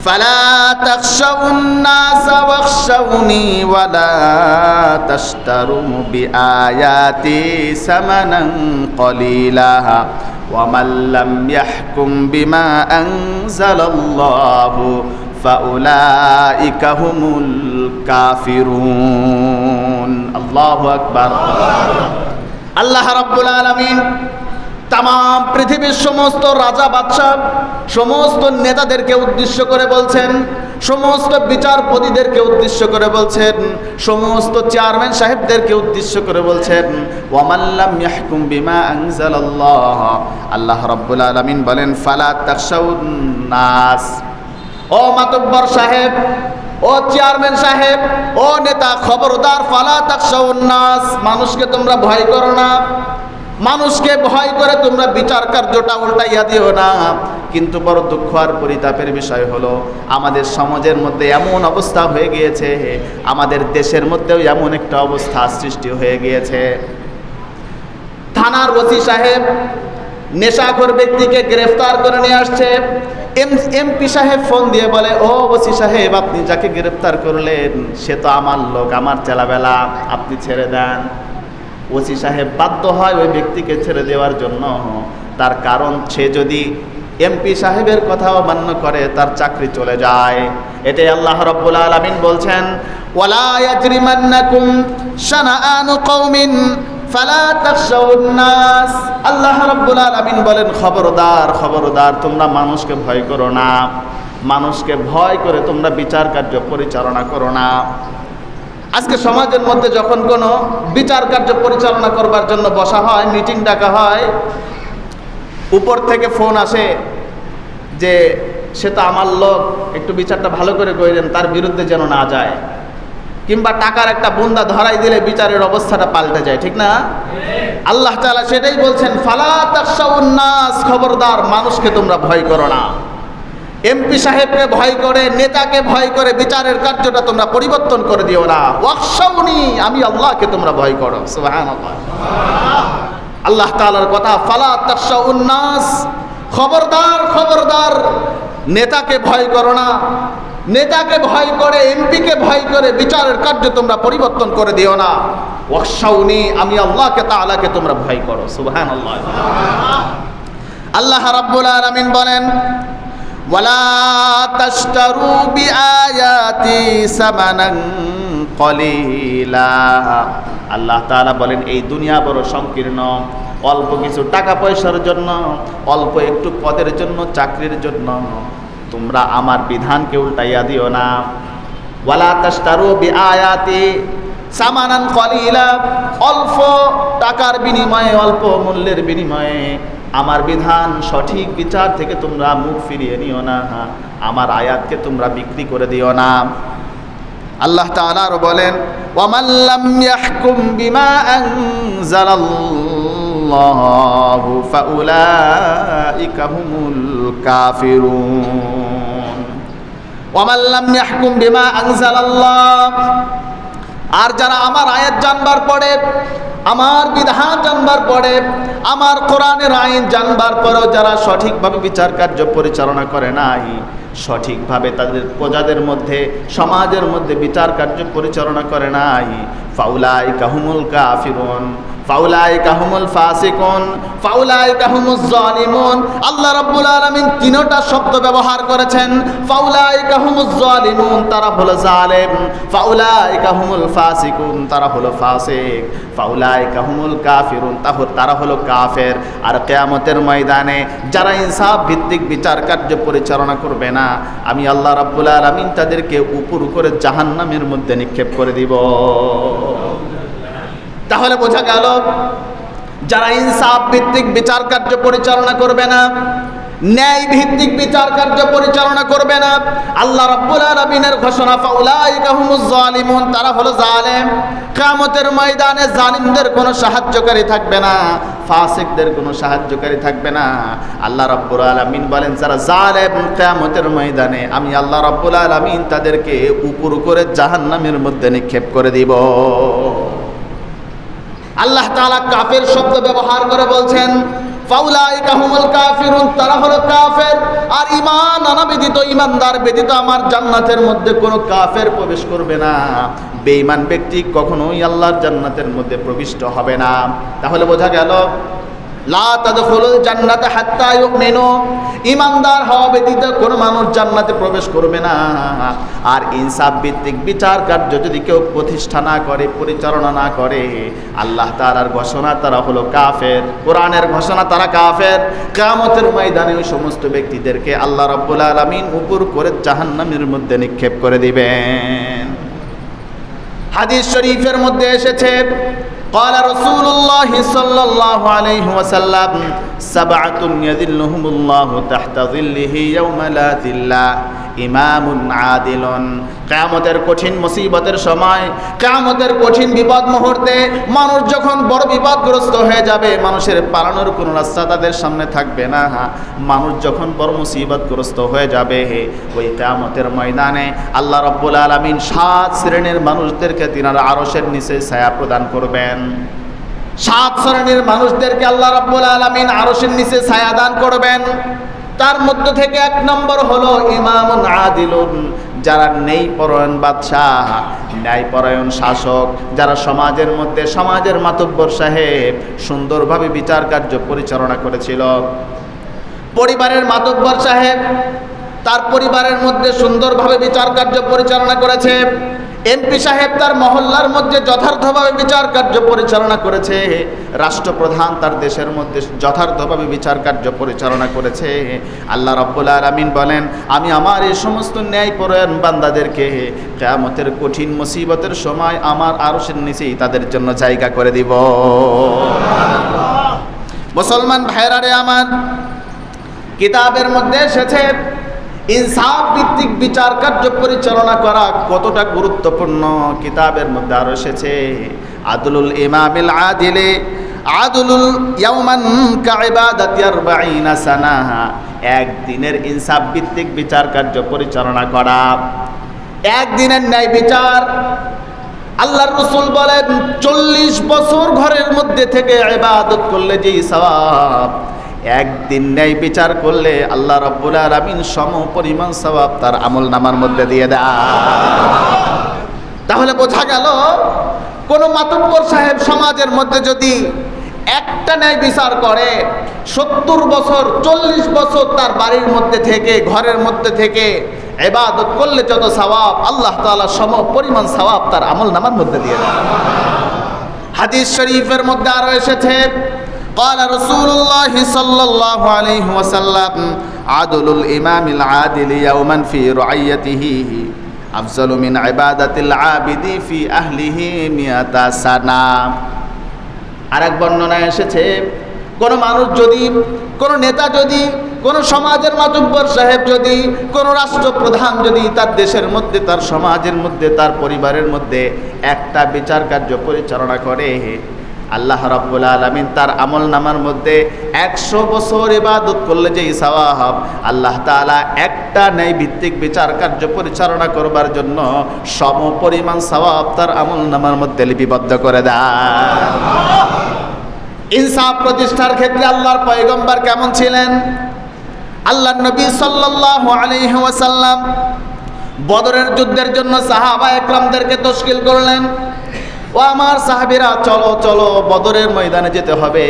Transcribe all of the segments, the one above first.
فلا تخشوا الناس واخشوني ولا تشتروا بآياتي ثمنا قليلا ومن لم يحكم بما أنزل الله فأولئك هم الكافرون الله أكبر الله رب العالمين তাম পৃথিবীর সমস্ত রাজা বাদশাহ, সমস্ত নেতাদেরকে উদ্দেশ্য করে বলছেন, সমস্ত বিচারপতিদেরকে উদ্দেশ্য করে বলছেন, সমস্ত চেয়ারম্যান সাহেবদেরকে উদ্দেশ্য করে বলছেন ওয়ামাল্লাম ইয়াহকুম বিমা আনজালাল্লাহ। আল্লাহ রাব্বুল আলামিন বলেন, ফালা তাখশাউন নাস। ও মাতব্বর সাহেব, ও চেয়ারম্যান সাহেব, ও নেতা খবরদার, ফালা তাকশাউন নাস। মানুষকে তোমরা ভয় করো না। মানুষকে ভয় করে তোমরা বিচার কার্যটা উল্টাইয়া দিও না। কিন্তু বড় দুঃখ আর পরিতাপের বিষয় হলো, আমাদের সমাজের মধ্যে এমন অবস্থা হয়ে গিয়েছে, আমাদের দেশের মধ্যেও এমন একটা অবস্থা সৃষ্টি হয়ে গিয়েছে। থানার ওসি সাহেব নেশাখোর ব্যক্তিকে গ্রেফতার করে নিয়ে আসছে। এম, এমপি সাহেব ফোন দিয়ে বলে, ও ওসি সাহেব, আপনি যাকে গ্রেফতার করলেন, সে তো আমার লোক, আমার চেলাবেলা, আপনি ছেড়ে দেন। ওসি সাহেব বাধ্য হয় ওই ব্যক্তিকে ছেড়ে দেওয়ার জন্য। তার কারণ, সে যদি এমপি সাহেবের কথা অমান্য করে, তার চাকরি চলে যায়। এটাই আল্লাহ রব্বুল আলামিন বলছেন, ওয়ালা ইয়াজরিমান্নাকুম শানাআনু কওমিন আল্লাহ রাব্বুল আলামিন বলেন, খবরদার খবরদার, তোমরা মানুষকে ভয় করো না। মানুষকে ভয় করে তোমরা বিচার কার্য পরিচালনা করো না। আজকে সমাজের মধ্যে যখন কোনো বিচার কার্য পরিচালনা করবার জন্য বসা হয় মিটিং ডাকা হয়, উপর থেকে ফোন আসে যে, সে তো আমার লোক, একটু বিচারটা ভালো করে কইলেন তার বিরুদ্ধে যেন না যায়। কিংবা টাকার একটা বুন্দা ধরাই দিলে বিচারের অবস্থাটা পাল্টে যায়, ঠিক না? আল্লাহ সেটাই বলছেন, ফালা খবরদার, মানুষকে তোমরা ভয় করো না। এমপি সাহেবকে ভয় করে, নেতাকে ভয় করে, বিচারের কার্যটা তোমরা পরিবর্তন করে দিও না। ওয়াকশাউনি আমি আল্লাহকে তোমরা ভয় করো। সুবহানাল্লাহ। আল্লাহ তাআলার কথা, ফালা তাকশাউন নাস। খবরদার খবরদার, নেতাকে ভয় করো না। নেতাকে ভয় করে এমপিকে ভয় করে, বিচারের কার্য তোমরা পরিবর্তন করে দিও না। ওয়াকশাউনি আমি আল্লাহকে, তাআলাকে তোমরা ভয় করো। সুবহানাল্লাহ। আল্লাহ রাব্বুল আলামিন বলেন ওয়ালা কলিলা। আল্লাহ তাআলা বলেন, এই দুনিয়া বড় সংকীর্ণ, অল্প কিছু টাকা পয়সার জন্য, অল্প একটু পদের জন্য, চাকরির জন্য। তোমরা আমার বিধানকে উল্টাইয়া দিও না। ওয়ালা তাশতারু বিআয়াতি সামানান কলিলা। অল্প টাকার বিনিময়ে, অল্প মূল্যের বিনিময়ে আমার বিধান, সঠিক বিচার থেকে তোমরা মুখ ফিরিয়ে নিও না। আমার আয়াতকে তোমরা বিক্রি করে দিও না। আল্লাহ তাআলা বলেন ওয়ামাল্লাম ইয়াহকুম বিমা আনজালাল্লাহু ফাউলাইকা হুমুল কাফিরুন। ওয়ামাল্লাম ইয়াহকুম বিমা আনজালাল্লাহ আর যারা আমার আয়াত জানবার পরে, আমার বিধান জানবার পরে, আমার কোরআনের আইন জানবার পরেও যারা সঠিকভাবে বিচার কার্য পরিচালনা করে নাই, সঠিকভাবে তাদের প্রজাদের মধ্যে, সমাজের মধ্যে বিচার কার্য পরিচালনা করে নাই ফাউলাই কাহুমুল কাফিরুন। তিনটা শব্দ ব্যবহার করেছেন। তারা হলো জালেম। ফাসিকুন, তারা হলো তারা হলো কাফের। আর কেয়ামতের ময়দানে যারা ইনসাফ ভিত্তিক বিচার কার্য পরিচালনা করবে না, আমি আল্লাহ রাব্বুল আলামিন তাদেরকে উপর করে জাহান্নামের মধ্যে নিক্ষেপ করে দিব। তাহলে বোঝা গেল, যারা ইনসাফ ভিত্তিক বিচার কার্য পরিচালনা করবে না, ন্যায় ভিত্তিক বিচার কার্য পরিচালনা করবে না, আল্লাহ রাব্বুল আলামিনের ঘোষণা, ফাউলাইকা হুমুজ জালিমুন, তারা হলো জালেম। কিয়ামতের ময়দানে জালিমদের কোনো সাহায্যকারী থাকবে না, ফাসিকদের কোনো সাহায্যকারী থাকবে না। আল্লাহ রাব্বুল আলামিন বলেন, যারা জালেম কিয়ামতের ময়দানে, আমি আল্লাহ রাব্বুল আলামিন তাদেরকে উপর করে জাহান্নামের মধ্যে নিক্ষেপ করে দিব। আল্লাহ তালা কাফের শব্দ ব্যবহার করে বলছেন তারা হলো কাফের। আর ইমান আনা ব্যতীত ইমানদার ব্যতীত আমার জান্নাতের মধ্যে কোনো কাফের প্রবেশ করবে না। বেঈমান ব্যক্তি কখনোই আল্লাহর জান্নাতের মধ্যে প্রবিষ্ট হবে না। তাহলে বোঝা গেল জান্নাতা হাত্তা ইউমিনু। ঈমানদার হওয়া ব্যতীত কোনো মানুষ জান্নাতে প্রবেশ করবে না। আর ইনসাফ ভিত্তিক বিচার কার্য যদি কেউ প্রতিষ্ঠা না করে, পরিচালনা না করে, আল্লাহ তাআলার ঘোষণা তারা হলো কাফের। কোরআনের ঘোষণা তারা কাফের। কিয়ামতের ময়দানে ওই সমস্ত ব্যক্তিদেরকে আল্লাহ রাব্বুল আলামিন উপর করে জাহান্নামের মধ্যে নিক্ষেপ করে দিবেন। হাদিস শরীফের মধ্যে এসেছে قال رسول الله صلى الله عليه وسلم سبعة يذلهم الله تحت ظله يوم لا ظل ইমামুন আদিলুন কিয়ামতের কঠিন মুসিবতের সময় কিয়ামতের কঠিন বিপদ মুহূর্তে মানুষ যখন বড় বিপদগ্রস্ত হয়ে যাবে মানুষের পালানোর কোনো রাস্তা তাদের সামনে থাকবে না মানুষ যখন বড় মুসিবতগ্রস্ত হয়ে যাবে ওই কিয়ামতের ময়দানে আল্লাহ রাব্বুল আলামিন সাত শ্রেণীর মানুষদেরকে তিনারা আরশের নিচে ছায়া প্রদান করবেন সাত শ্রেণির মানুষদেরকে আল্লাহ রাব্বুল আলামিন আরশের নিচে ছায়া দান করবেন। তার মধ্য থেকে এক নম্বর হলো ইমামুন আদিলুন, যারা নেই পরায়ণ বাদশাহ ন্যায় পরায়ণ শাসক, যারা সমাজের মধ্যে সমাজের মাতব্বর সাহেব, সুন্দরভাবে বিচার কার্য পরিচালনা করেছিল। পরিবারের মাতব্বর সাহেব তার পরিবারের মধ্যে সুন্দরভাবে বিচার কার্য পরিচালনা করেছে। এমপি সাহেব তার মহল্লার মধ্যে যথার্থভাবে বিচার কার্য পরিচালনা করেছে। রাষ্ট্রপ্রধান তার দেশের মধ্যে যথার্থভাবে বিচার কার্য পরিচালনা করেছে। আল্লাহ রব্বুল আলমিন বলেন, আমি আমার এই সমস্ত ন্যায় পরায়ণ বান্দাদেরকে কেয়ামতের কঠিন মুসিবতের সময় আমার আরশের নিচেই তাদের জন্য জায়গা করে দিব। মুসলমান ভাইরারে আমার, কিতাবের মধ্যে এসেছে ইনসাফ ভিত্তিক বিচার কার্য পরিচালনা করা কতটা গুরুত্বপূর্ণ কিতাবের মধ্যে আরও এসেছে। আদুলুল ইমামিল আদিলে, আদুলুল ইয়াউমান কাইবাদাতি আরবাঈনা সানা, একদিনের ইনসাফ ভিত্তিক বিচার কার্য পরিচালনা করা। একদিনের ন্যায় বিচার, আল্লাহর রসুল বলেন, চল্লিশ বছর ঘরের মধ্যে থেকে ইবাদত করলে যে সওয়াব একদিন ন্যায় বিচার করলে আল্লাহ রব্বুল আলামিন সম পরিমাণ সওয়াব তার আমল নামার মধ্যে দিয়ে দেয়। তাহলে বোঝা গেল, কোন মাতব্বর সাহেব সমাজের মধ্যে যদি একটা ন্যায় বিচার করে, সত্তর বছর, চল্লিশ বছর তার বাড়ির মধ্যে থেকে, ঘরের মধ্যে থেকে এবাদত করলে যত সওয়াব, আল্লাহ তাআলা সম পরিমাণ সওয়াব তার আমল নামার মধ্যে দিয়ে দেয়। হাদিস শরীফের মধ্যে আরও এসেছে قال رسول الله صلى الله عليه وسلم عدل الإمام العادل يوما في رعيته أفضل من عبادة العابد في أهله مئة سنة আরেক বর্ণনায় এসেছে কোন মানুষ যদি কোন নেতা যদি কোন সমাজের মাতব্বর সাহেব যদি কোন রাষ্ট্রপ্রধান যদি তার দেশের মধ্যে তার সমাজের মধ্যে তার পরিবারের মধ্যে একটা বিচার কার্য পরিচালনা করে আল্লাহ রাব্বুল আলামিন তার আমল নামার মধ্যে একশো বছর ইবাদত করলে যে সওয়াব, আল্লাহ তাআলা একটা ন্যায় ভিত্তিক বিচার কার্য পরিচালনা করবার জন্য সম পরিমাণ সওয়াব তার আমল নামার মধ্যে লিপিবদ্ধ করে দেয়। ইনসাফ প্রতিষ্ঠার ক্ষেত্রে আল্লাহর পয়গম্বর কেমন ছিলেন? আল্লাহ নবী সাল্লাল্লাহু আলাইহি ওয়াসাল্লাম বদরের যুদ্ধের জন্য সাহাবা একরামদেরকে তশকিল করলেন। ও আমার সাহাবিরা, চলো চলো, বদরের ময়দানে যেতে হবে।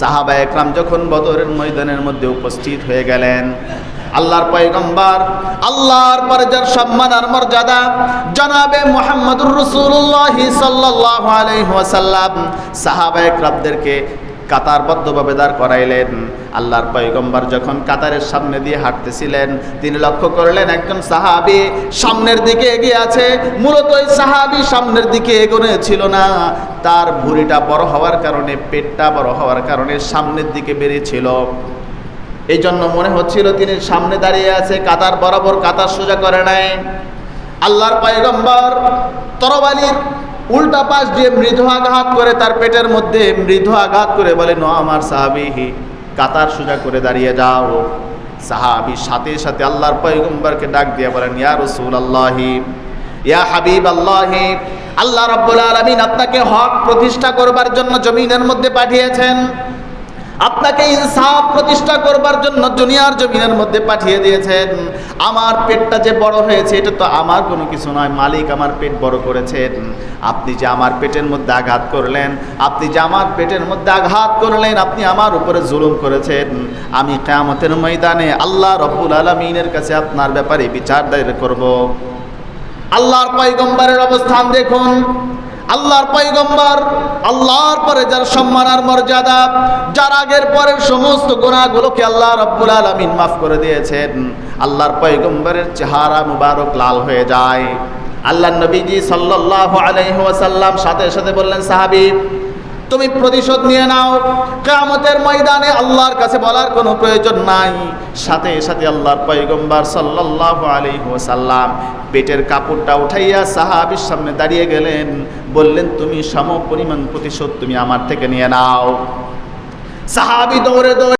সাহাবা একরাম যখন বদরের ময়দানের মধ্যে উপস্থিত হয়ে গেলেন, আল্লাহর পয়গম্বর, আল্লাহর পরে যার সম্মান আর মর্যাদা, জনাবে মোহাম্মদুর রসুল্লাহ সাল্লাহ আলাইহি সাহাবায়ক রাবদেরকে কাতারবদ্ধভাবে দাঁড় করাইলেন। আল্লাহর পয়গম্বর যখন কাতারের সামনে দিয়ে হাঁটতেছিলেন, তিনি লক্ষ্য করলেন একজন সাহাবি সামনের দিকে এগিয়ে আছে। মূলত ওই সাহাবি সামনের দিকে এগোনে ছিল না। তার ভুঁড়িটা বড় হওয়ার কারণে, পেটটা বড় হওয়ার কারণে সামনের দিকে বেরিয়েছিল। এই জন্য মনে হচ্ছিল তিনি সামনে দাঁড়িয়ে আছে, কাতার বরাবর কাতার সোজা করে নাই। আল্লাহর পয়গম্বর তরবালির উল্টা পাশ দিয়ে মৃদু আঘাত করে তার পেটের মধ্যে মৃদু আঘাত করে বলে, ন, আমার সাহাবিহি, কাতার সোজা করে দাঁড়িয়ে যাও। সাহাবি সাথে সাথে আল্লাহর পয়গম্বরকে ডাক দিয়ে বলেন, ইয়া রসুল আল্লাহি ইয়া হাবিব আল্লাহি আল্লাহ রব্বুল আলমিন আপনাকে হক প্রতিষ্ঠা করবার জন্য জমিনের মধ্যে পাঠিয়েছেন। আপনাকে ইনসাফ প্রতিষ্ঠা করবার জন্য দুনিয়ার জমিনের মধ্যে পাঠিয়ে দিয়েছেন। আমার পেটটা যে বড় হয়েছে, এটা তো আমার কোনো কিছু নয়। মালিক আমার পেট বড় করেছেন। আপনি যে আমার পেটের মধ্যে আঘাত করলেন, আপনি যে আমার পেটের মধ্যে আঘাত করলেন, আপনি আমার উপরে জুলুম করেছেন। আমি কেয়ামতের ময়দানে আল্লাহ রব্বুল আলমিনের কাছে আপনার ব্যাপারে বিচার দায়ের করব। আল্লাহর পয়গম্বরের অবস্থান দেখুন। আল্লাহর পয়গম্বর, আল্লাহর পরে যার সম্মান আর মর্যাদা, যার আগের পরের সমস্ত গোনাগুলোকে আল্লাহ রব্বুল আলমিন মাফ করে দিয়েছেন। আল্লাহর পয়গম্বরের চেহারা মুবারক লাল হয়ে যায়। আল্লাহ নবীজি সাল্লাহ আলাইহি ওয়াসাল্লাম সাথে সাথে বললেন, সাহাবী তুমি প্রতিশোধ নিয়ে নাও। কামতের ময়দানে আল্লাহর কাছে বলার কোনো প্রয়োজন নাই। সাথে সাথে আল্লাহর পৈগম্বর সাল্লাল্লাহু আলাইহি ওয়াসাল্লাম পেটের কাপড়টা উঠাইয়া সাহাবির সামনে দাঁড়িয়ে গেলেন। বললেন, তুমি সম পরিমাণ প্রতিশোধ তুমি আমার থেকে নিয়ে নাও। সাহাবী দৌড়ে দৌড়ে